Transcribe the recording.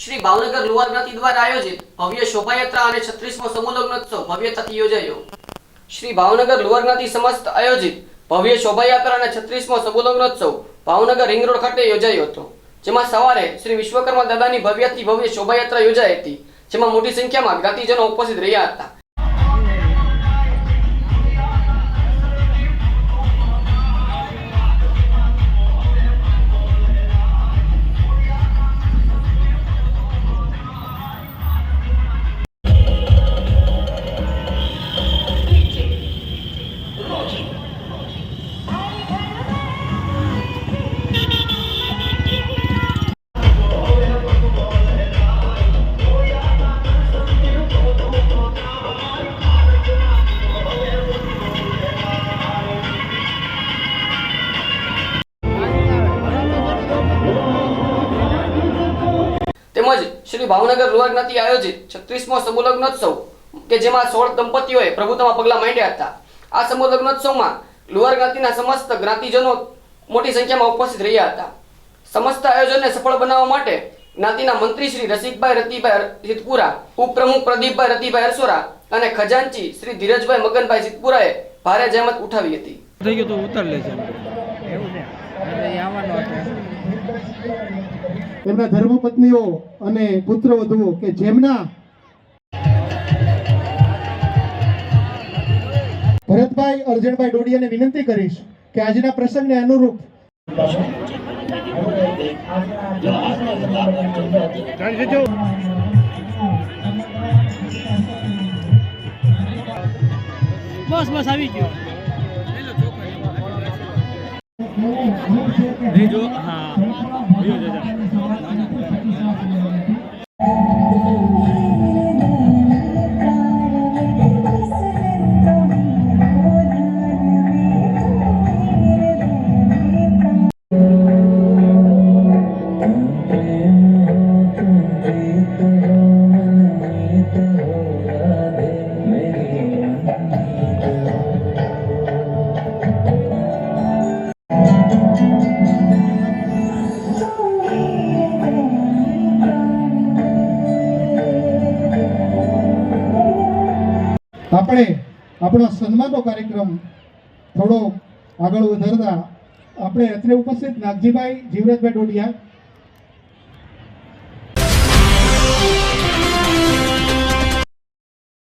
શ્રી ભાવનગર લુવાર જ્ઞાતિ દ્વારા આયોજિત ભવ્ય શોભાયાત્રા અને છત્રીસમો સમૂહ લગ્નોત્સવ ભવ્યતાથી યોજાયો. શ્રી ભાવનગર લુવાર જ્ઞાતિ સમસ્ત આયોજિત ભવ્ય શોભાયાત્રા અને છત્રીસમો સમૂહ લગ્નોત્સવ ભાવનગર રિંગ રોડ ખાતે યોજાયો હતો. જેમાં સવારે શ્રી વિશ્વકર્મા દાદાની ભવ્યથી ભવ્ય શોભાયાત્રા યોજાઈ હતી. જેમાં મોટી સંખ્યામાં જ્ઞાતિજનો ઉપસ્થિત રહ્યા હતા. તેમજ શ્રી ભાવનગર લુવાર આયોજિત છત્રીસમો સમૂહલગ્નોત્સવ કે જેમાં સોળ દંપતીઓએ પ્રભુતામાં પગલાં માંડ્યા હતા. આ સમૂહલગ્નોત્સવમાં લુવાર જ્ઞાતિના સમસ્ત જ્ઞાતિજનો મોટી સંખ્યામાં ઉપસ્થિત રહ્યા હતા. સમસ્ત આયોજનને સફળ બનાવવા માટે જ્ઞાતિના મંત્રી શ્રી રસિકભાઈ રતિભાઈ જીતપુરા ઉપપ્રમુખ પ્રદીપભાઈ રતિભાઈ અરસોરા અને ખજાનચી શ્રી ધીરજભાઈ મગનભાઈ જીતપુરાએ ભારે જહેમત ઉઠાવી હતી. થઈ ગયું તો ઉતાર લે છે એમના ધર્મપત્નીઓ અને પુત્રવધુઓ કે જેમના ભરતભાઈ અર્જણભાઈ ડોડિયાને વિનંતી કરીશ કે આજના પ્રસંગને અનુરૂપ બસ બસ આવી ગયો. નહીં જો હા આપણે આપણો સન્માનનો કાર્યક્રમ થોડો આગળ વધારતા આપણે અત્રે ઉપસ્થિત નાગજીભાઈ જીવરાજભાઈ ડોડિયા